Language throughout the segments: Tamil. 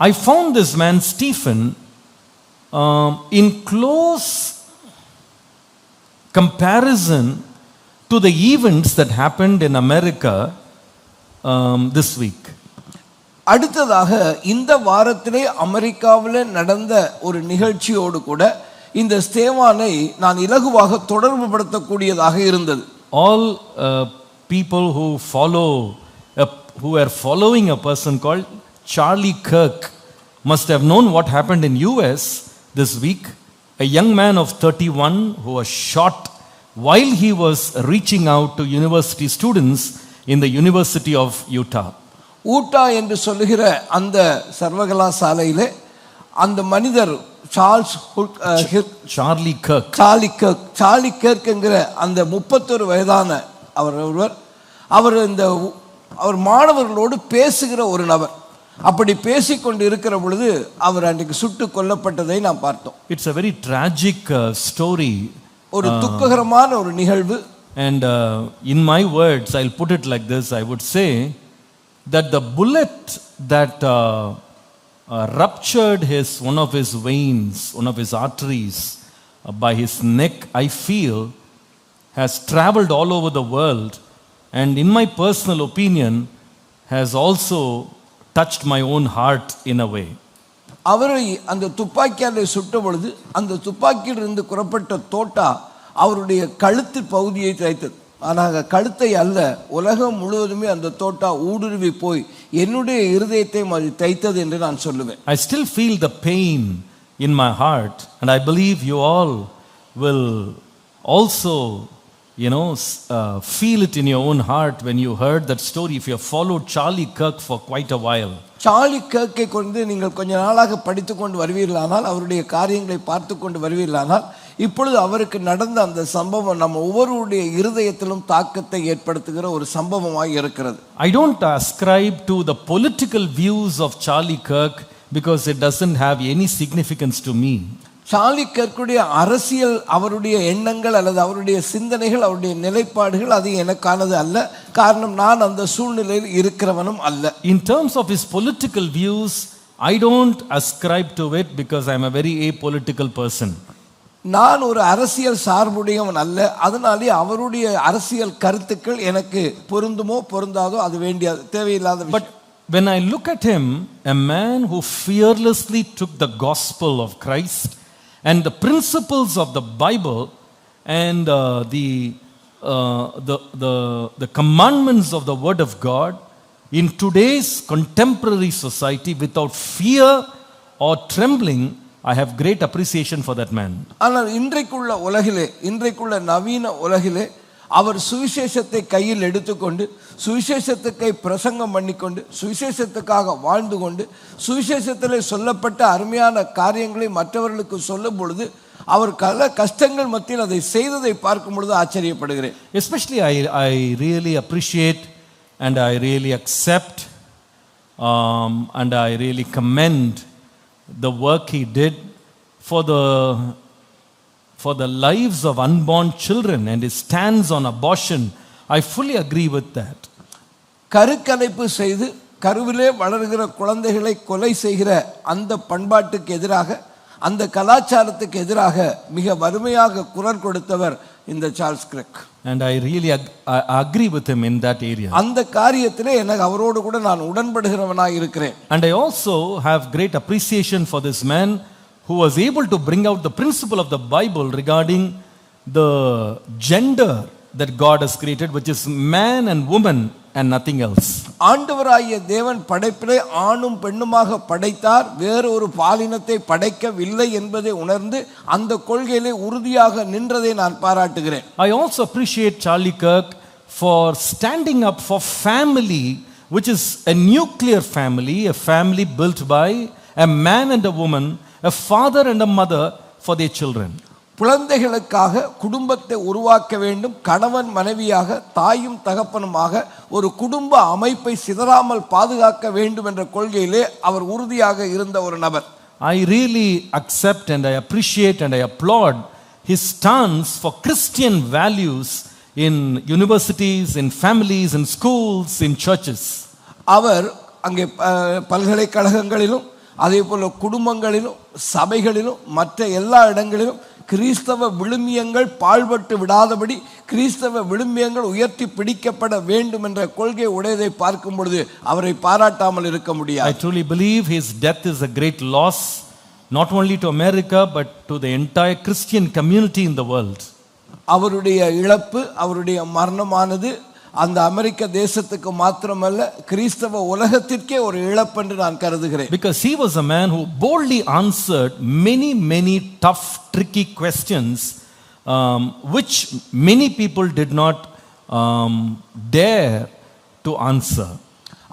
I found this man, Stephen, um, in close comparison to the events that happened in America um, this week. அடுத்ததாக இந்த வாரத்திலே அமெரிக்காவில் நடந்த ஒரு நிகழ்ச்சியோடு கூட இந்த ஸ்தேவானை நான் இலகுவாக தொடர்பு படுத்தக்கூடியதாக இருந்தது All uh, people who follow, a, who are following a person called Charlie Kirk must have known what happened in US this week. A young man of 31 who was shot while he was reaching out to university students in the University of Utah. Utah என்று சொல்லுகிற அந்த சர்வகலாசாலையிலே அந்த மனிதர் Charles. Charlie Kirk Charlie Kirk என்கிற அந்த முப்பத்தொரு வயதான அவர் ஒருவர் அவர் இந்த அவர் மாணவர்களோடு பேசுகிற ஒரு நபர் அப்படி பேசிக்கொண்டு இருக்கிற பொழுது அவர் அன்றைக்கு சுட்டு கொல்லப்பட்டதை நாம் பார்த்தோம் It's a very tragic uh, story. ஒரு துக்ககரமான ஒரு நிகழ்வு And uh, in my words, I'll put it like this I would say that the bullet that uh, uh, ruptured his, one of his veins, one of his arteries uh, by his neck, I feel, has traveled all over the world. And in my touched my own heart in a way. அவரை அந்த துப்பாக்கியாலே சுட்ட பொழுது அந்த துப்பாக்கியிலிருந்து குறப்பட்ட தோட்டா அவருடைய கழுத்து பகுதியை தைத்தது ஆனால் கழுத்தை அல்ல உலகம் முழுவதுமே அந்த தோட்டா ஊடுருவி போய் என்னுடைய இருதயத்தையும் அது தைத்தது என்று நான் சொல்லுவேன் I still feel the pain in my heart, and I believe you all will also, you know, uh, feel it in your own heart when you heard that story. If you have followed Charlie Kirk for quite a while, Charlie கேக்கை கொண்டு நீங்கள் கொஞ்ச நாளாக படித்து கொண்டு வருவீர்களானால் அவருடைய காரியங்களை பார்த்து கொண்டு வருவீர்களானால் இப்பொழுது அவருக்கு நடந்த அந்த சம்பவம் நம்ம ஒவ்வொருடைய இருதயத்திலும் தாக்கத்தை ஏற்படுத்துகிற ஒரு சம்பவமாய் இருக்கிறது I don't ascribe to the political views of Charlie Kirk because it doesn't have any significance to me. Charlie கர்க்குடைய அரசியல் அவருடைய எண்ணங்கள் அல்லது அவருடைய சிந்தனைகள் அவருடைய நிலைப்பாடுகள் அது எனக்கானது அல்ல காரணம் நான் அந்த சூழ்நிலையில் இருக்கிறவனும் அல்ல In terms of his political views, I don't ascribe to it because I'm a very apolitical person. நான் ஒரு அரசியல் சார்புடையவன் அல்ல அதனாலே அவருடைய அரசியல் கருத்துக்கள் எனக்கு பொருந்துமோ பொருந்தாதோ அது வேண்டிய தேவையில்லாத. But when I look at him, a man who fearlessly took the gospel of Christ and the principles of the Bible and uh, the, uh, the, the, the commandments of the Word of God in today's contemporary society without fear or trembling, I have great appreciation for that man. ஆனால் இன்றைக்குள்ள உலகிலே இன்றைக்குள்ள நவீன உலகிலே அவர் சுவிசேஷத்தை கையில் எடுத்துக்கொண்டு சுவிசேஷத்துக்கை பிரசங்கம் பண்ணிக்கொண்டு சுவிசேஷத்துக்காக வாழ்ந்து கொண்டு சுவிசேஷத்திலே சொல்லப்பட்ட அருமையான காரியங்களை மற்றவர்களுக்கு சொல்லும் பொழுது அவர் கல கஷ்டங்கள் மத்தியில் அதை செய்ததை பார்க்கும் பொழுது ஆச்சரியப்படுகிறேன். Especially I I really appreciate and I really accept and I really comment the work he did for the for the lives of unborn children and his stance on abortion. I fully agree with that. கருக்கலைப்பு செய்து கருவிலே வளர்கிற குழந்தைகளை கொலை செய்கிற அந்த பண்பாட்டுக்கு எதிராக அந்த கலாச்சாரத்துக்கு எதிராக மிக வறுமையாக குரல் கொடுத்தவர் இந்த Charles Kirk And I really ag- I agree with him in that area. அந்த காரியத்திலே எனக்கு அவரோடு கூட நான் உடன்படுகிறவனாக இருக்கிறேன் And I also have great appreciation for this man who was able to bring out the principle of the Bible regarding the gender that God has created, which is man and woman and nothing else. ஆண்டவராகிய தேவன் படைப்பிலே ஆணும் பெண்ணுமாக படைத்தார் வேறு ஒரு பாலினத்தை படைக்கவில்லை என்பதை உணர்ந்து அந்த கொள்கையிலே உறுதியாக நின்றதை நான் பாராட்டுகிறேன் I also appreciate Charlie Kirk for standing up for family, which is a nuclear family, a family built by a man and a woman, a father and a mother for their children. குழந்தைகளுக்காக குடும்பத்தை உருவாக்க வேண்டும் கணவன் மனைவியாக தாயும் தகப்பனுமாக ஒரு குடும்ப அமைப்பை சிதறாமல் பாதுகாக்க வேண்டும் என்ற கொள்கையிலே அவர் உறுதியாக இருந்த ஒரு நபர் I really accept and I appreciate and I applaud his stance for Christian values in universities, in families, in schools, in churches. அவர் அங்கே பல்கலைக்கழகங்களிலும் அதே போல குடும்பங்களிலும் சபைகளிலும் மற்ற எல்லா இடங்களிலும் கிறிஸ்தவ விழுமியங்கள் பாழ்பட்டு விடாதபடி கிறிஸ்தவ விழுமியங்கள் உயர்த்தி பிடிக்கப்பட வேண்டும் என்ற கொள்கை உடையதை பார்க்கும் பொழுது அவரை பாராட்டாமல் இருக்க I முடியாது truly believe his death is a great loss, not only to America, but to the entire Christian community in the world. அவருடைய இழப்பு அவருடைய மரணமானது அந்த அமெரிக்க தேசத்துக்கு மாத்திரமல்ல கிறிஸ்தவ உலகத்திற்கே ஒரு இழப்பு என்று நான் கருதுகிறேன் Because he was a man who boldly answered many, many tough, tricky questions um, which many people did not um, dare to answer.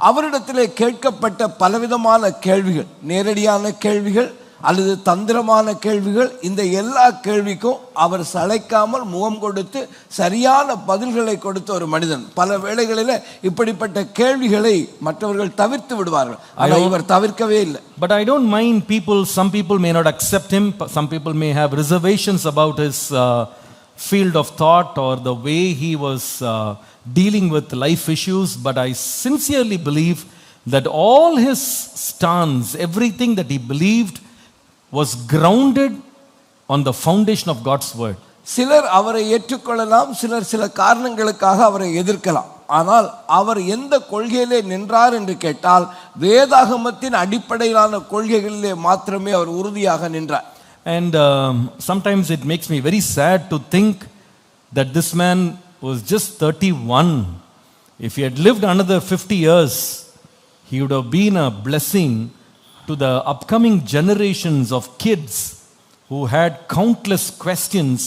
அவரிடத்திலே கேட்கப்பட்ட பலவிதமான கேள்விகள் நேரடியான கேள்விகள் அல்லது தந்திரமான கேள்விகள் இந்த எல்லா கேள்விக்கும் அவர் சளைக்காமல் முகம் கொடுத்து சரியான பதில்களை கொடுத்த ஒரு மனிதன் பல வேளைகளில் இப்படிப்பட்ட கேள்விகளை மற்றவர்கள் தவிர்த்து விடுவார்கள் ஆனால் இவர் தவிர்க்கவே இல்லை I don't mind people, some people may not accept him, some people may have reservations about his uh, field of thought or the way he was uh, dealing with life issues, but I sincerely believe that all his stance, everything that he believed, was grounded on the foundation of God's word. சிலர் அவரை ஏற்றுக்கொள்ளலாம் சிலர் சில காரணங்களுக்காக அவரை எதிர்க்கலாம் ஆனால் அவர் எந்த கொள்கையிலே நின்றார் என்று கேட்டால் வேதாகமத்தின் அடிப்படையிலான கொள்கைகளிலே மாத்திரமே அவர் உறுதியாக நின்றார் And um, sometimes it makes me very sad to think that this man was just 31. If he had lived another 50 years, he would have been a blessing to the upcoming generations of kids who had countless questions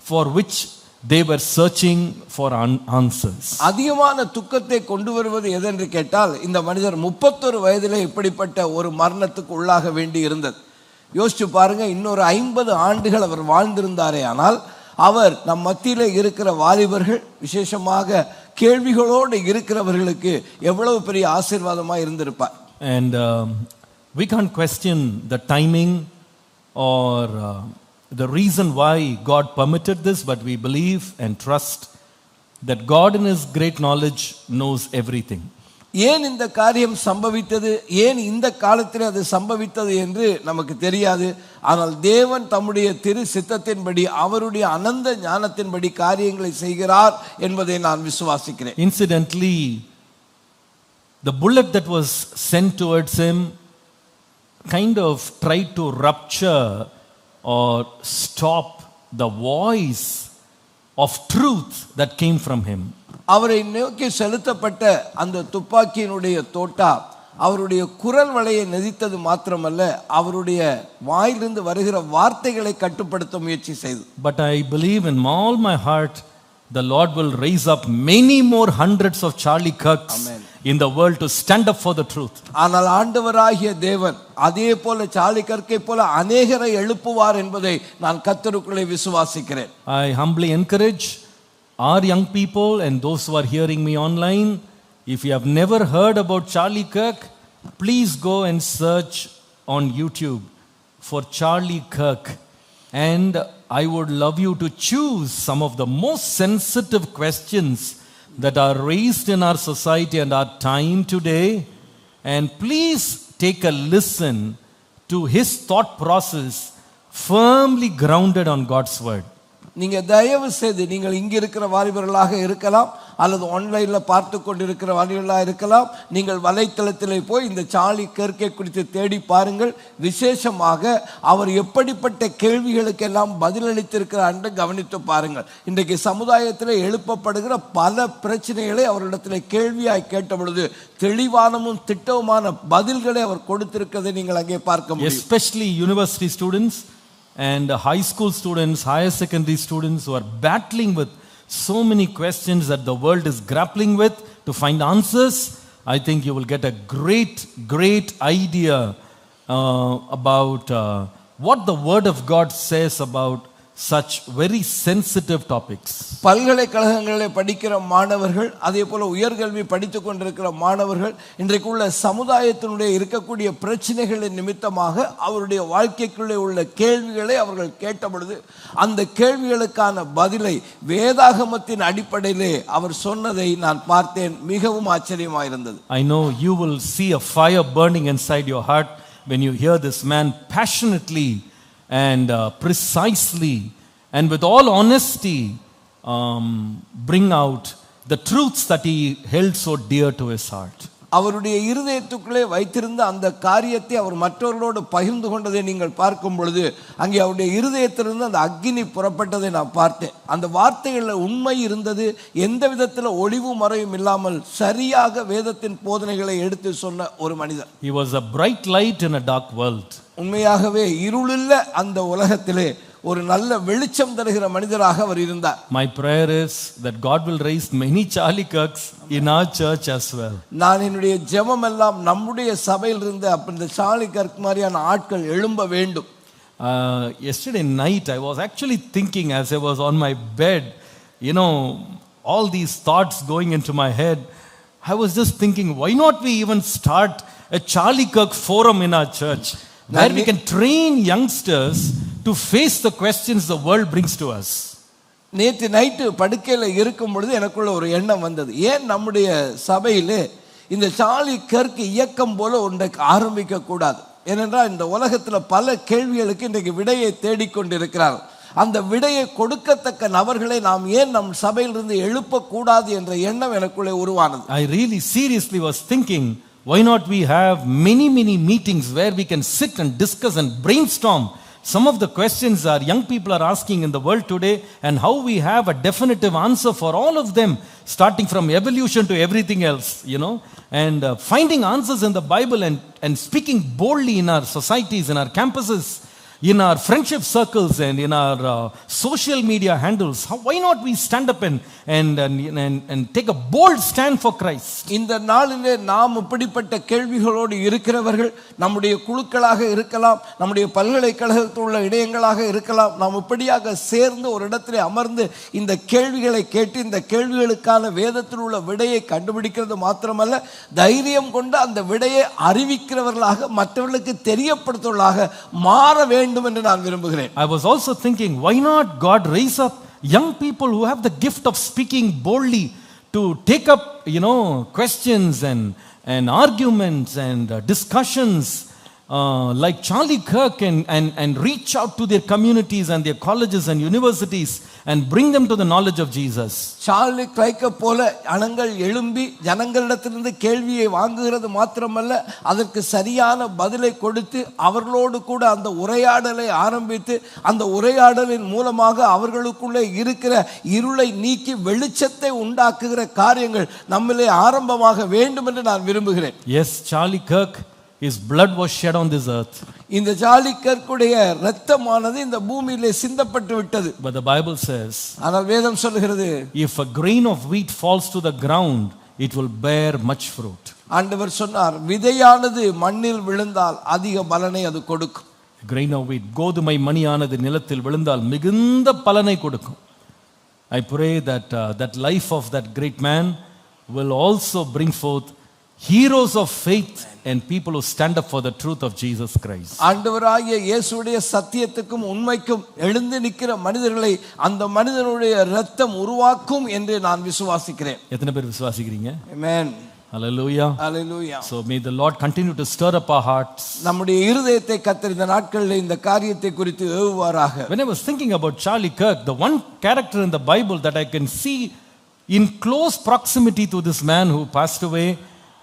for which they were searching for an- answers. அதிகமான துக்கத்தை கொண்டு வருவது எதென்று கேட்டால் இந்த மனிதர் முப்பத்தொரு வயதிலே இப்படிப்பட்ட ஒரு மரணத்துக்கு உள்ளாக வேண்டி இருந்தது யோசிச்சு பாருங்க இன்னொரு ஐம்பது ஆண்டுகள் அவர் வாழ்ந்திருந்தாரே ஆனால் அவர் நம் மத்தியிலே இருக்கிற வாலிபர்கள் விசேஷமாக கேள்விகளோடு இருக்கிறவர்களுக்கு எவ்வளவு பெரிய ஆசீர்வாதமாக இருந்திருப்பார் And um, we can't question the timing or uh, the reason why God permitted this, but we believe and trust that God, in His great knowledge, knows everything. ஏன் இந்த காரியம் சம்பவித்தது ஏன் இந்த காலத்தில் அது சம்பவித்தது என்று நமக்கு தெரியாது ஆனால் தேவன் தம்முடைய திரு சித்தத்தின்படி அவருடைய அனந்த ஞானத்தின்படி காரியங்களை செய்கிறார் என்பதை நான் விசுவாசிக்கிறேன் Incidentally, the bullet that was sent towards him kind of tried to rupture or stop the voice of truth that came from him. அவரை நோக்கி செலுத்தப்பட்ட அந்த துப்பாக்கியினுடைய தோட்டா அவருடைய குரல் வலையை நெதித்தது மாத்திரமல்ல அவருடைய வாயிலிருந்து வருகிற வார்த்தைகளை கட்டுப்படுத்த முயற்சி செய்தது But I believe in all my heart the Lord will raise up many more hundreds of Charlie Kirks in the world to stand up for the truth. ஆனால் ஆண்டவராகிய தேவன் அதே போல சாலி கற்கை போல அநேகரை எழுப்புவார் என்பதை நான் கத்தருக்குள்ளே விசுவாசிக்கிறேன் I humbly encourage our young people and those who are hearing me online if you have never heard about Charlie Kirk, please go and search on YouTube for Charlie Kirk. And I would love you to choose some of the most sensitive questions that are raised in our society and our time today. And please take a listen to his thought process firmly grounded on God's word. நீங்கள் தயவு செய்து நீங்கள் இங்கே இருக்கிற வாலிபர்களாக இருக்கலாம் அல்லது ஆன்லைனில் பார்த்து கொண்டிருக்கிற வாலிபர்களாக இருக்கலாம். நீங்கள் வலைத்தளத்தில் போய் இந்த சாலி கேர்க்கை குறித்து தேடி பாருங்கள். விசேஷமாக அவர் எப்படிப்பட்ட கேள்விகளுக்கெல்லாம் பதிலளித்திருக்கிறார் கவனித்து பாருங்கள். இன்றைக்கு சமுதாயத்தில் எழுப்பப்படுகிற பல பிரச்சனைகளை அவரிடத்தில் கேள்வியாய் கேட்ட பொழுது தெளிவானமும் திட்டவுமான பதில்களை அவர் கொடுத்திருக்கிறதை நீங்கள் அங்கே பார்க்க முடியும். Especially university students and high school students, higher secondary students who are battling with so many questions that the world is grappling with to find answers. I think you will get a great, great idea uh, about uh, what the Word of God says about such very sensitive topics. பல்கலைக்கழகங்களில் படிக்கிற மாணவர்கள் அதே போல உயர்கல்வி படித்து கொண்டிருக்கிற மாணவர்கள் இன்றைக்குள்ள சமுதாயத்தினுடைய இருக்கக்கூடிய பிரச்சனைகளின் நிமித்தமாக அவருடைய வாழ்க்கைக்குள்ளே உள்ள கேள்விகளை அவர்கள் கேட்ட பொழுது அந்த கேள்விகளுக்கான பதிலை வேதாகமத்தின் அடிப்படையிலே அவர் சொன்னதை நான் பார்த்தேன் மிகவும் ஆச்சரியமாக இருந்தது I know you will see a fire burning inside your heart when you hear this man passionately and uh, precisely and with all honesty um, bring out the truths that he held so dear to his heart. அவருடைய இருதயத்துக்குள்ளே வைத்திருந்த அந்த காரியத்தை அவர் மற்றவர்களோடு பகிர்ந்து கொண்டதை நீங்கள் பார்க்கும் பொழுது அங்கே அவருடைய இருதயத்திலிருந்து அந்த அக்கினி புறப்பட்டதை நான் பார்த்தேன் அந்த வார்த்தைகளில் உண்மை இருந்தது எந்த விதத்தில் ஒளிவு மறையும் இல்லாமல் சரியாக வேதத்தின் போதனைகளை எடுத்து சொன்ன ஒரு மனிதர் He was a bright light in a dark world. உண்மையாகவே இருளுள்ள அந்த உலகத்திலே ஒரு நல்ல வெளிச்சம் தருகிற மனிதராக அவர் இருந்தார் My prayer is that God will raise many Charlie Kirks in our church as well. நான் என்னுடைய ஜெபம் எல்லாம் நம்முடைய சபையில் இருந்த அப்ப இந்த சாலி கர்க் மாதிரியான ஆட்கள் எழும்ப வேண்டும் Uh, yesterday night, I was actually thinking as I was on my bed, you know, all these thoughts going into my head. I was just thinking, why not we even start a Charlie Kirk forum in our church where we can train youngsters to face the questions the world brings to us? நேற்று நைட்டு படுக்கையில் இருக்கும் பொழுது எனக்குள்ள ஒரு எண்ணம் வந்தது. ஏன் நம்முடைய சபையிலே இந்த சாலி கர்க் இயக்கம் போல ஒன்றைக்கு ஆரம்பிக்க கூடாது? ஏனென்றால் இந்த உலகத்தில் பல கேள்விகளுக்கு இன்றைக்கு விடையை தேடிக்கொண்டிருக்கிறார்கள் அந்த விடையை கொடுக்கத்தக்க நபர்களை நாம் ஏன் நம் சபையிலிருந்து எழுப்பக்கூடாது என்ற எண்ணம் எனக்குள்ளே உருவானது. I really seriously was thinking, why not we have many, many meetings where we can sit and discuss and brainstorm some of the questions our young people are asking in the world today and how we have a definitive answer for all of them, starting from evolution to everything else, you know, and uh, finding answers in the Bible and, and speaking boldly in our societies, in our campuses. In our friendship circles and in our uh, social media handles, how, why not we stand up and, and, and, and, and take a bold stand for Christ? இந்த நாளிலே நாம் இப்படிப்பட்ட கேள்விகளோடு இருக்கிறவர்கள் நம்முடைய குழுக்களாக இருக்கலாம் நம்முடைய பல்கலைக்கழகத்தில் உள்ள இடையங்களாக இருக்கலாம் நாம் இப்படியாக சேர்ந்து ஒரு இடத்திலே அமர்ந்து இந்த கேள்விகளை கேட்டு இந்த கேள்விகளுக்கான வேதத்தில் உள்ள விடையை கண்டுபிடிக்கிறது மாத்திரமல்ல தைரியம் கொண்டு அந்த விடையை அறிவிக்கிறவர்களாக மற்றவர்களுக்கு தெரியப்படுத்துவர்களாக மாற வேண்டும் என்று நான் விரும்புகிறேன் I was also thinking, why not God raise up young people who have the gift of speaking boldly to take up, you know, questions and, and arguments and uh, discussions uh, like Charlie Kirk and, and, and reach out to their communities and their colleges and universities and bring them to the knowledge of Jesus. Charlie கிளைக்க போல அனங்கள் எழும்பி ஜனங்களிடத்திலிருந்து கேள்வியை வாங்குகிறது மாத்திரமல்ல அதற்கு சரியான பதிலை கொடுத்து அவர்களோடு கூட அந்த உரையாடலை ஆரம்பித்து அந்த உரையாடலின் மூலமாக அவர்களுக்குள்ளே இருக்கிற இருளை நீக்கி வெளிச்சத்தை உண்டாக்குகிற காரியங்கள் நம்மிலே ஆரம்பமாக வேண்டும் என்று நான் விரும்புகிறேன் Yes, Charlie Kirk, his blood was shed on this earth. இந்த சார்லி கர்க்குடைய இரத்தமானது இந்த பூமியிலே சிந்தப்பட்டு விட்டது But the Bible says, ஆனால் வேதம் சொல்லுகிறது if a grain of wheat falls to the ground, it will bear much fruit. ஆண்டவர் சொன்னார் விதையானது மண்ணில் விழுந்தால் அதிக பலனை அது கொடுக்கும் grain of wheat கோதுமை மணியானது நிலத்தில் விழுந்தால் மிகுந்த பலனை கொடுக்கும் I pray that uh, that life of that great man will also bring of faith and people who stand up for the truth of Jesus Christ. ஆண்டவராகிய இயேசுடைய சத்தியத்துக்கும் உண்மைக்கும் எழுந்து நிற்கிற மனிதர்களை அந்த மனிதனுடைய இரத்தம் உருவாக்கும் என்று நான் விசுவாசிக்கிறேன் எத்தனை பேர் விசுவாசிக்கிறீங்க Amen. Hallelujah. Hallelujah. So may the Lord continue to stir up our hearts. நம்முடைய இருதயத்தை கத்தர் இந்த நாட்களில் இந்த காரியத்தை குறித்து ஏவுவாராக When I was thinking about Charlie Kirk, the one character in the Bible that I can see in close proximity to this man who passed away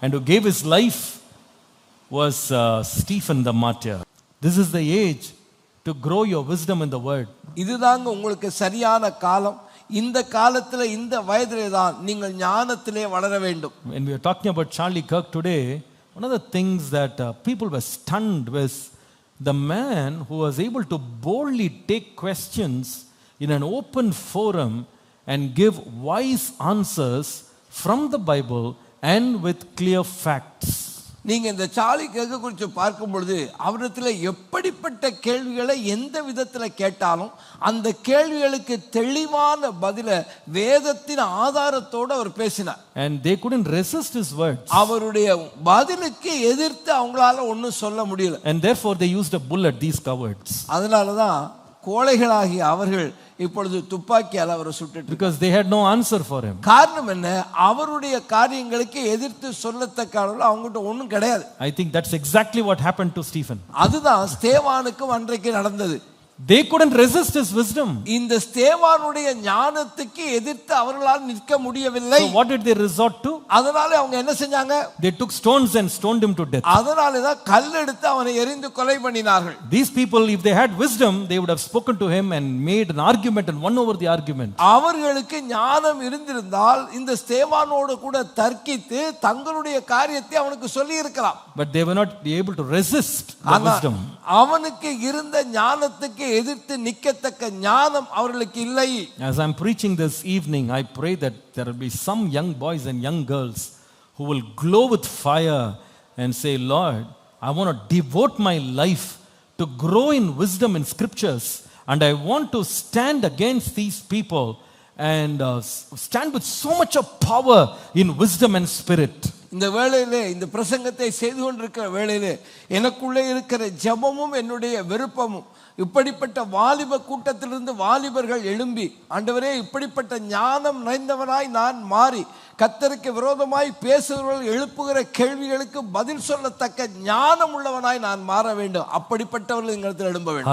and who gave his life was uh, Stephen the martyr. This is the age to grow your wisdom in the word. இதுதாங்க உங்களுக்கு சரியான காலம் இந்த காலத்துல இந்த வயதிலே தான் நீங்கள் ஞானத்திலே வளர வேண்டும் When we are talking about Charlie Kirk today, one of the things that uh, people were stunned was the man who was able to boldly take questions in an open forum and give wise answers from the Bible and with clear facts. நீங்க இந்த சாலி கேட்க குறித்து பார்க்கும் பொழுது அவரிடத்துல எப்படிப்பட்ட கேள்விகளை எந்த விதத்துல கேட்டாலும் அந்த கேள்விகளுக்கு தெளிவான பதில வேதத்தின் ஆதாரத்தோடு அவர் பேசினார் And they couldn't resist his words. அவருடைய பதிலுக்கு எதிர்த்து அவங்களால ஒன்றும் சொல்ல முடியல And therefore they used a bullet, these cowards. அதனால தான் கோழைகளாகிய அவர்கள் இப்பொழுது துப்பாக்கியால் அவரை சுட்டுட்டு because they had no answer for him. காரணம் என்ன அவருடைய காரியங்களுக்கு எதிர்த்து சொல்லத்தக்க அளவில் அவங்ககிட்ட ஒன்றும் கிடையாது I think that's exactly what happened to Stephen. அதுதான் ஸ்தேவானுக்கும் அன்றைக்கு நடந்தது They couldn't resist his wisdom. இந்த ஸ்தேவானுடைய ஞானத்துக்கு எதிர்த்து அவர்களால் நிற்க முடியவில்லை So, what did they resort to? அதனால அவங்க என்ன செஞ்சாங்க They took stones and stoned him to death. அதனால தான் கல் எடுத்து அவனை எரிந்து கொலை பண்ணினார்கள் These people, if they had wisdom, they would have spoken to him and made an argument and won over the argument. அவர்களுக்கு ஞானம் இருந்திருந்தால் இந்த ஸ்தேவானோடு கூட தர்க்கித்து தங்களுடைய காரியத்தை அவனுக்கு சொல்லி இருக்கலாம் But they were not able to resist the wisdom. அவனுக்கு இருந்த ஞானத்துக்கு எதிர்த்து நிற்கத்தக்க ஞானம் அவர்களுக்கு இல்லை As I'm preaching this evening, I pray that there will be some young boys and young girls who will glow with fire and say, Lord, I want to devote my life to grow in wisdom in scriptures, and I want to stand against these people and uh, s- stand with so much of power in wisdom and spirit. இந்த வேளையிலே இந்த பிரசங்கத்தை செய்து கொண்டிருக்கிற வேளையிலே எனக்குள்ளே இருக்கிற ஜெபமும் என்னுடைய விருப்பமும் இப்படிப்பட்ட வாலிப கூட்டத்திலிருந்து வாலிபர்கள் எழும்பி ஆண்டவரே இப்படிப்பட்ட ஞானம் நிறைந்தவனாய் நான் மாறி கத்தருக்கு விரோதமாய் பேசுகிறவர்கள் எழுப்புகிற கேள்விகளுக்கு பதில் சொல்லத்தக்க ஞானம் உள்ளவனாய் நான் மாற வேண்டும். அப்படிப்பட்டவர்கள் எங்களிடத்தில் எழும்ப வேண்டும்.